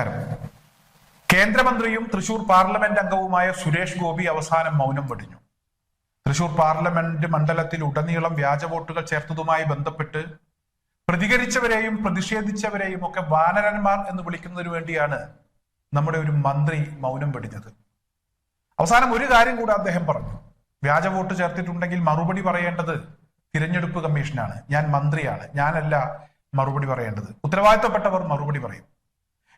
നമസ്കാരം. കേന്ദ്രമന്ത്രിയും തൃശൂർ പാർലമെന്റ് അംഗവുമായ സുരേഷ് ഗോപി അവസാനം മൗനം വെടിഞ്ഞു. തൃശൂർ പാർലമെന്റ് മണ്ഡലത്തിൽ ഉടനീളം വ്യാജ വോട്ടുകൾ ചേർത്തതുമായി ബന്ധപ്പെട്ട് പ്രതികരിച്ചവരെയും പ്രതിഷേധിച്ചവരെയും ഒക്കെ വാനരന്മാർ എന്ന് വിളിക്കുന്നതിന് വേണ്ടിയാണ് നമ്മുടെ ഒരു മന്ത്രി മൗനം വെടിഞ്ഞത്. അവസാനം ഒരു കാര്യം കൂടെ അദ്ദേഹം പറഞ്ഞു. വ്യാജ വോട്ട് ചേർത്തിട്ടുണ്ടെങ്കിൽ മറുപടി പറയേണ്ടത് തിരഞ്ഞെടുപ്പ് കമ്മീഷനാണ്. ഞാൻ മന്ത്രിയാണ്. ഞാനല്ല മറുപടി പറയേണ്ടത്. ഉത്തരവാദിത്തപ്പെട്ടവർ മറുപടി പറയും.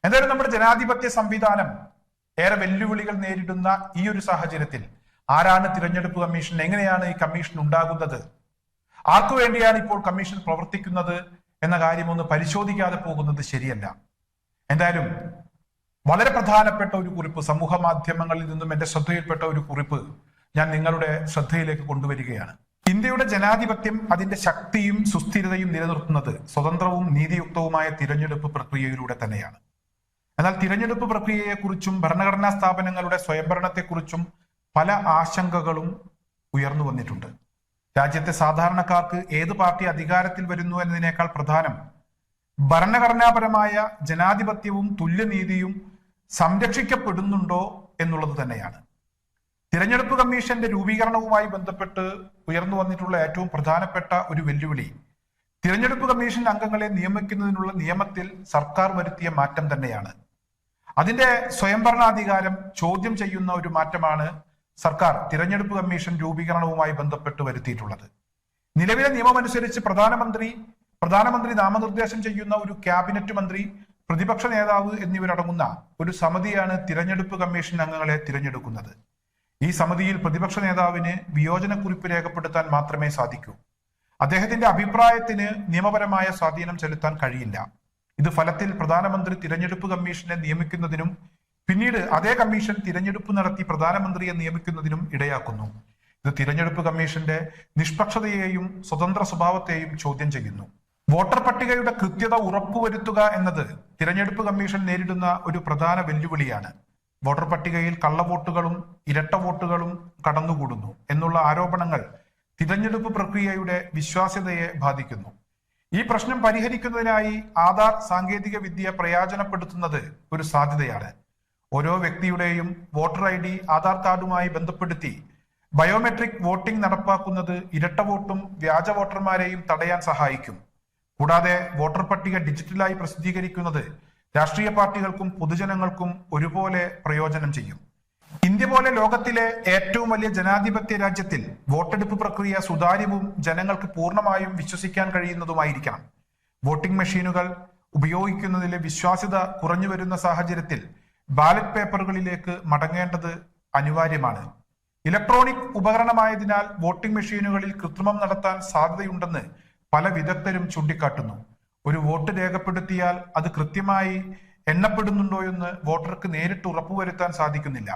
എന്തായാലും നമ്മുടെ ജനാധിപത്യ സംവിധാനം ഏറെ വെല്ലുവിളികൾ നേരിടുന്ന ഈ ഒരു സാഹചര്യത്തിൽ ആരാണ് തിരഞ്ഞെടുപ്പ് കമ്മീഷൻ എങ്ങനെയാണ് ഈ കമ്മീഷൻ ഉണ്ടാകുന്നത്? ആർക്കു വേണ്ടിയാണ് ഇപ്പോൾ കമ്മീഷൻ പ്രവർത്തിക്കുന്നത് എന്ന കാര്യം ഒന്ന് പരിശോധിക്കാതെ പോകുന്നത് ശരിയല്ല. എന്തായാലും വളരെ പ്രധാനപ്പെട്ട ഒരു കുറിപ്പ് സമൂഹ മാധ്യമങ്ങളിൽ നിന്നും എന്റെ ശ്രദ്ധയിൽപ്പെട്ട ഒരു കുറിപ്പ് ഞാൻ നിങ്ങളുടെ ശ്രദ്ധയിലേക്ക് കൊണ്ടുവരികയാണ്. ഇന്ത്യയുടെ ജനാധിപത്യം അതിന്റെ ശക്തിയും സുസ്ഥിരതയും നിലനിർത്തുന്നത് സ്വതന്ത്രവും നീതിയുക്തവുമായ തിരഞ്ഞെടുപ്പ് പ്രക്രിയയിലൂടെ തന്നെയാണ്. എന്നാൽ തിരഞ്ഞെടുപ്പ് പ്രക്രിയയെക്കുറിച്ചും ഭരണഘടനാ സ്ഥാപനങ്ങളുടെ സ്വയംഭരണത്തെക്കുറിച്ചും പല ആശങ്കകളും ഉയർന്നു വന്നിട്ടുണ്ട്. രാജ്യത്തെ സാധാരണക്കാർക്ക് ഏത് പാർട്ടി അധികാരത്തിൽ വരുന്നു എന്നതിനേക്കാൾ പ്രധാനം ഭരണഘടനാപരമായ ജനാധിപത്യവും തുല്യനീതിയും സംരക്ഷിക്കപ്പെടുന്നുണ്ടോ എന്നുള്ളത് തന്നെയാണ്. തിരഞ്ഞെടുപ്പ് കമ്മീഷന്റെ രൂപീകരണവുമായി ബന്ധപ്പെട്ട് ഉയർന്നു വന്നിട്ടുള്ള ഏറ്റവും പ്രധാനപ്പെട്ട ഒരു വെല്ലുവിളി തിരഞ്ഞെടുപ്പ് കമ്മീഷൻ അംഗങ്ങളെ നിയമിക്കുന്നതിനുള്ള നിയമത്തിൽ സർക്കാർ വരുത്തിയ മാറ്റം തന്നെയാണ്. അതിന്റെ സ്വയംഭരണാധികാരം ചോദ്യം ചെയ്യുന്ന ഒരു മാറ്റമാണ് സർക്കാർ തിരഞ്ഞെടുപ്പ് കമ്മീഷൻ രൂപീകരണവുമായി ബന്ധപ്പെട്ട് വരുത്തിയിട്ടുള്ളത്. നിലവിലെ നിയമമനുസരിച്ച് പ്രധാനമന്ത്രി പ്രധാനമന്ത്രി നാമനിർദ്ദേശം ചെയ്യുന്ന ഒരു ക്യാബിനറ്റ് മന്ത്രി പ്രതിപക്ഷ നേതാവ് എന്നിവരടങ്ങുന്ന ഒരു സമിതിയാണ് തിരഞ്ഞെടുപ്പ് കമ്മീഷൻ അംഗങ്ങളെ തിരഞ്ഞെടുക്കുന്നത്. ഈ സമിതിയിൽ പ്രതിപക്ഷ നേതാവിന് വിയോജനക്കുറിപ്പ് രേഖപ്പെടുത്താൻ മാത്രമേ സാധിക്കൂ. അദ്ദേഹത്തിന്റെ അഭിപ്രായത്തിന് നിയമപരമായ സ്വാധീനം ചെലുത്താൻ കഴിയില്ല. ഇത് ഫലത്തിൽ പ്രധാനമന്ത്രി തിരഞ്ഞെടുപ്പ് കമ്മീഷനെ നിയമിക്കുന്നതിനും പിന്നീട് അതേ കമ്മീഷൻ തിരഞ്ഞെടുപ്പ് നടത്തി പ്രധാനമന്ത്രിയെ നിയമിക്കുന്നതിനും ഇടയാക്കുന്നു. ഇത് തിരഞ്ഞെടുപ്പ് കമ്മീഷന്റെ നിഷ്പക്ഷതയെയും സ്വതന്ത്ര സ്വഭാവത്തെയും ചോദ്യം ചെയ്യുന്നു. വോട്ടർ പട്ടികയുടെ കൃത്യത ഉറപ്പുവരുത്തുക എന്നത് തിരഞ്ഞെടുപ്പ് കമ്മീഷൻ നേരിടുന്ന ഒരു പ്രധാന വെല്ലുവിളിയാണ്. വോട്ടർ പട്ടികയിൽ കള്ളവോട്ടുകളും ഇരട്ട വോട്ടുകളും കടന്നുകൂടുന്നു എന്നുള്ള ആരോപണങ്ങൾ തിരഞ്ഞെടുപ്പ് പ്രക്രിയയുടെ വിശ്വാസ്യതയെ ബാധിക്കുന്നു. ഈ പ്രശ്നം പരിഹരിക്കുന്നതിനായി ആധാർ സാങ്കേതിക വിദ്യ പ്രയോജനപ്പെടുത്തുന്നത് ഒരു സാധ്യതയാണ്. ഓരോ വ്യക്തിയുടെയും വോട്ടർ ഐ ഡി ആധാർ കാർഡുമായി ബന്ധപ്പെടുത്തി ബയോമെട്രിക് വോട്ടിംഗ് നടപ്പാക്കുന്നത് ഇരട്ട വോട്ടും വ്യാജ വോട്ടർമാരെയും തടയാൻ സഹായിക്കും. കൂടാതെ വോട്ടർ പട്ടിക ഡിജിറ്റലായി പ്രസിദ്ധീകരിക്കുന്നത് രാഷ്ട്രീയ പാർട്ടികൾക്കും പൊതുജനങ്ങൾക്കും ഒരുപോലെ പ്രയോജനം ചെയ്യും. ഇന്ത്യ പോലെ ലോകത്തിലെ ഏറ്റവും വലിയ ജനാധിപത്യ രാജ്യത്തിൽ വോട്ടെടുപ്പ് പ്രക്രിയ സുതാര്യവും ജനങ്ങൾക്ക് പൂർണമായും വിശ്വസിക്കാൻ കഴിയുന്നതുമായിരിക്കണം. വോട്ടിംഗ് മെഷീനുകൾ ഉപയോഗിക്കുന്നതിലെ വിശ്വാസ്യത കുറഞ്ഞു വരുന്ന സാഹചര്യത്തിൽ ബാലറ്റ് പേപ്പറുകളിലേക്ക് മടങ്ങേണ്ടത് അനിവാര്യമാണ്. ഇലക്ട്രോണിക് ഉപകരണമായതിനാൽ വോട്ടിംഗ് മെഷീനുകളിൽ കൃത്രിമം നടത്താൻ സാധ്യതയുണ്ടെന്ന് പല വിദഗ്ധരും ചൂണ്ടിക്കാട്ടുന്നു. ഒരു വോട്ട് രേഖപ്പെടുത്തിയാൽ അത് കൃത്യമായി എണ്ണപ്പെടുന്നുണ്ടോ എന്ന് വോട്ടർക്ക് നേരിട്ട് ഉറപ്പുവരുത്താൻ സാധിക്കുന്നില്ല.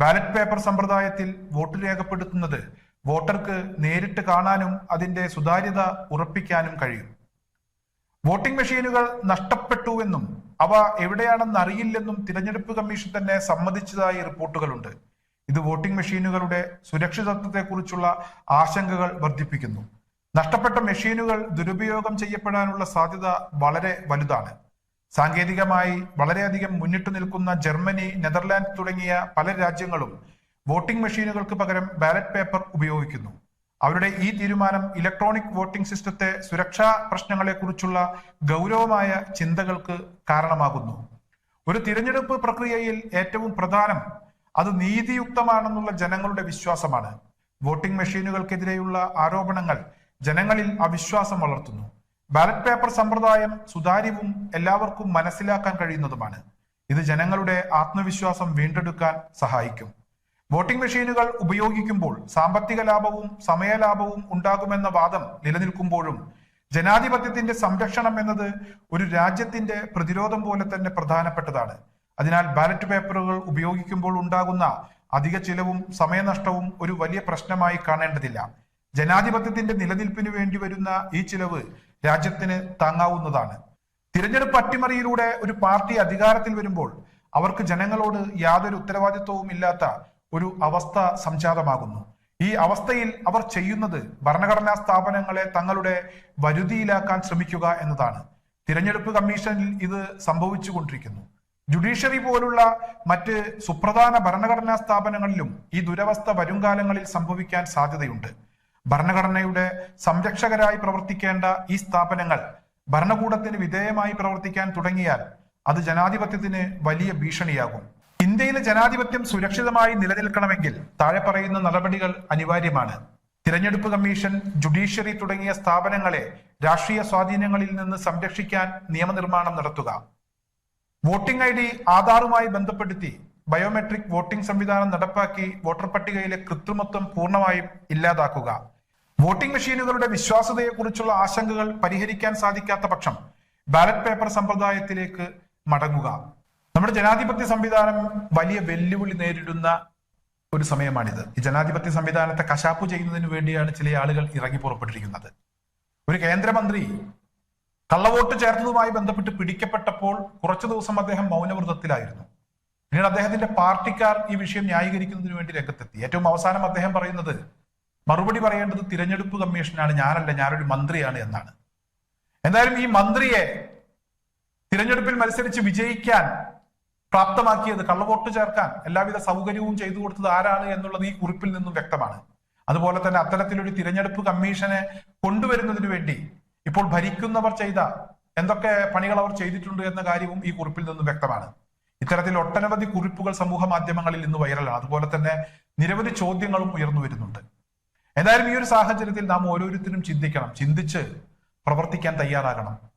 ബാലറ്റ് പേപ്പർ സമ്പ്രദായത്തിൽ വോട്ട് രേഖപ്പെടുത്തുന്നത് വോട്ടർക്ക് നേരിട്ട് കാണാനും അതിന്റെ സുതാര്യത ഉറപ്പിക്കാനും കഴിയും. വോട്ടിംഗ് മെഷീനുകൾ നഷ്ടപ്പെട്ടുവെന്നും അവ എവിടെയാണെന്ന് അറിയില്ലെന്നും തിരഞ്ഞെടുപ്പ് കമ്മീഷൻ തന്നെ സമ്മതിച്ചതായി റിപ്പോർട്ടുകളുണ്ട്. ഇത് വോട്ടിംഗ് മെഷീനുകളുടെ സുരക്ഷിതത്വത്തെക്കുറിച്ചുള്ള ആശങ്കകൾ വർദ്ധിപ്പിക്കുന്നു. നഷ്ടപ്പെട്ട മെഷീനുകൾ ദുരുപയോഗം ചെയ്യപ്പെടാനുള്ള സാധ്യത വളരെ വലുതാണ്. സാങ്കേതികമായി വളരെയധികം മുന്നിട്ട് നിൽക്കുന്ന ജർമ്മനി നെതർലാൻഡ് തുടങ്ങിയ പല രാജ്യങ്ങളും വോട്ടിംഗ് മെഷീനുകൾക്ക് പകരം ബാലറ്റ് പേപ്പർ ഉപയോഗിക്കുന്നു. അവരുടെ ഈ തീരുമാനം ഇലക്ട്രോണിക് വോട്ടിംഗ് സിസ്റ്റത്തെ സുരക്ഷാ പ്രശ്നങ്ങളെക്കുറിച്ചുള്ള ഗൗരവമായ ചിന്തകൾക്ക് കാരണമാകുന്നു. ഒരു തിരഞ്ഞെടുപ്പ് പ്രക്രിയയിൽ ഏറ്റവും പ്രധാനം അത് നീതിയുക്തമാണെന്നുള്ള ജനങ്ങളുടെ വിശ്വാസമാണ്. വോട്ടിംഗ് മെഷീനുകൾക്കെതിരെയുള്ള ആരോപണങ്ങൾ ജനങ്ങളിൽ അവിശ്വാസം വളർത്തുന്നു. ബാലറ്റ് പേപ്പർ സമ്പ്രദായം സുതാര്യവും എല്ലാവർക്കും മനസ്സിലാക്കാൻ കഴിയുന്നതുമാണ്. ഇത് ജനങ്ങളുടെ ആത്മവിശ്വാസം വീണ്ടെടുക്കാൻ സഹായിക്കും. വോട്ടിംഗ് മെഷീനുകൾ ഉപയോഗിക്കുമ്പോൾ സാമ്പത്തിക ലാഭവും സമയലാഭവും ഉണ്ടാകുമെന്ന വാദം നിലനിൽക്കുമ്പോഴും ജനാധിപത്യത്തിന്റെ സംരക്ഷണം എന്നത് ഒരു രാജ്യത്തിന്റെ പ്രതിരോധം പോലെ തന്നെ പ്രധാനപ്പെട്ടതാണ്. അതിനാൽ ബാലറ്റ് പേപ്പറുകൾ ഉപയോഗിക്കുമ്പോൾ ഉണ്ടാകുന്ന അധിക ചിലവും സമയനഷ്ടവും ഒരു വലിയ പ്രശ്നമായി കാണേണ്ടതില്ല. ജനാധിപത്യത്തിന്റെ നിലനിൽപ്പിന് വേണ്ടി വരുന്ന ഈ ചിലവ് രാജ്യത്തിന് താങ്ങാവുന്നതാണ്. തിരഞ്ഞെടുപ്പ് അട്ടിമറിയിലൂടെ ഒരു പാർട്ടി അധികാരത്തിൽ വരുമ്പോൾ അവർക്ക് ജനങ്ങളോട് യാതൊരു ഉത്തരവാദിത്വവും ഇല്ലാത്ത ഒരു അവസ്ഥ സംജാതമാകുന്നു. ഈ അവസ്ഥയിൽ അവർ ചെയ്യുന്നത് ഭരണഘടനാ സ്ഥാപനങ്ങളെ തങ്ങളുടെ വരുതിയിലാക്കാൻ ശ്രമിക്കുക എന്നതാണ്. തിരഞ്ഞെടുപ്പ് കമ്മീഷനിൽ ഇത് സംഭവിച്ചുകൊണ്ടിരിക്കുന്നു ജുഡീഷ്യറി പോലുള്ള മറ്റ് സുപ്രധാന ഭരണഘടനാ സ്ഥാപനങ്ങളിലും ഈ ദുരവസ്ഥ വരും കാലങ്ങളിൽ സംഭവിക്കാൻ സാധ്യതയുണ്ട്. ഭരണഘടനയുടെ സംരക്ഷകരായി പ്രവർത്തിക്കേണ്ട ഈ സ്ഥാപനങ്ങൾ ഭരണകൂടത്തിന് വിധേയമായി പ്രവർത്തിക്കാൻ തുടങ്ങിയാൽ അത് ജനാധിപത്യത്തിന് വലിയ ഭീഷണിയാകും. ഇന്ത്യയിലെ ജനാധിപത്യം സുരക്ഷിതമായി നിലനിൽക്കണമെങ്കിൽ താഴെ പറയുന്ന നടപടികൾ അനിവാര്യമാണ്. തിരഞ്ഞെടുപ്പ് കമ്മീഷൻ ജുഡീഷ്യറി തുടങ്ങിയ സ്ഥാപനങ്ങളെ രാഷ്ട്രീയ സ്വാധീനങ്ങളിൽ നിന്ന് സംരക്ഷിക്കാൻ നിയമനിർമ്മാണം നടത്തുക. വോട്ടിംഗ് ഐ ഡി ആധാറുമായി ബന്ധപ്പെടുത്തി ബയോമെട്രിക് വോട്ടിംഗ് സംവിധാനം നടപ്പാക്കി വോട്ടർ പട്ടികയിലെ കൃത്രിമത്വം പൂർണമായും ഇല്ലാതാക്കുക. വോട്ടിംഗ് മെഷീനുകളുടെ വിശ്വാസ്യതയെക്കുറിച്ചുള്ള ആശങ്കകൾ പരിഹരിക്കാൻ സാധിക്കാത്ത പക്ഷം ബാലറ്റ് പേപ്പർ സമ്പ്രദായത്തിലേക്ക് മടങ്ങുക. നമ്മുടെ ജനാധിപത്യ സംവിധാനം വലിയ വെല്ലുവിളി നേരിടുന്ന ഒരു സമയമാണിത്. ഈ ജനാധിപത്യ സംവിധാനത്തെ കശാപ്പു ചെയ്യുന്നതിന് വേണ്ടിയാണ് ചില ആളുകൾ ഇറങ്ങി പുറപ്പെട്ടിരിക്കുന്നത്. ഒരു കേന്ദ്രമന്ത്രി കള്ളവോട്ട് ചേർത്തതുമായി ബന്ധപ്പെട്ട് പിടിക്കപ്പെട്ടപ്പോൾ കുറച്ചു ദിവസം അദ്ദേഹം മൗനവ്രതത്തിലായിരുന്നു. പിന്നീട് അദ്ദേഹത്തിന്റെ പാർട്ടിക്കാർ ഈ വിഷയം ന്യായീകരിക്കുന്നതിന് വേണ്ടി രംഗത്തെത്തി. ഏറ്റവും അവസാനം അദ്ദേഹം പറയുന്നത് മറുപടി പറയേണ്ടത് തിരഞ്ഞെടുപ്പ് കമ്മീഷനാണ് ഞാനല്ല ഞാനൊരു മന്ത്രിയാണ് എന്നാണ്. എന്തായാലും ഈ മന്ത്രിയെ തിരഞ്ഞെടുപ്പിൽ മത്സരിച്ച് വിജയിക്കാൻ പ്രാപ്തമാക്കിയത് കള്ളവോട്ട് ചേർക്കാൻ എല്ലാവിധ സൗകര്യവും ചെയ്തു കൊടുത്തത് ആരാണ് എന്നുള്ളത് ഈ കുറിപ്പിൽ നിന്നും വ്യക്തമാണ്. അതുപോലെ തന്നെ അത്തരത്തിലൊരു തിരഞ്ഞെടുപ്പ് കമ്മീഷനെ കൊണ്ടുവരുന്നതിന് വേണ്ടി ഇപ്പോൾ ഭരിക്കുന്നവർ ചെയ്ത എന്തൊക്കെ പണികൾ അവർ ചെയ്തിട്ടുണ്ട് എന്ന കാര്യവും ഈ കുറിപ്പിൽ നിന്നും വ്യക്തമാണ്. ഇത്തരത്തിൽ ഒട്ടനവധി കുറിപ്പുകൾ സമൂഹ മാധ്യമങ്ങളിൽ ഇന്ന് വൈറലാണ്. അതുപോലെ തന്നെ നിരവധി ചോദ്യങ്ങളും ഉയർന്നു വരുന്നുണ്ട്. എന്തായാലും ഈ ഒരു സാഹചര്യത്തിൽ നാം ഓരോരുത്തരും ചിന്തിക്കണം ചിന്തിച്ച് പ്രവർത്തിക്കാൻ തയ്യാറാകണം.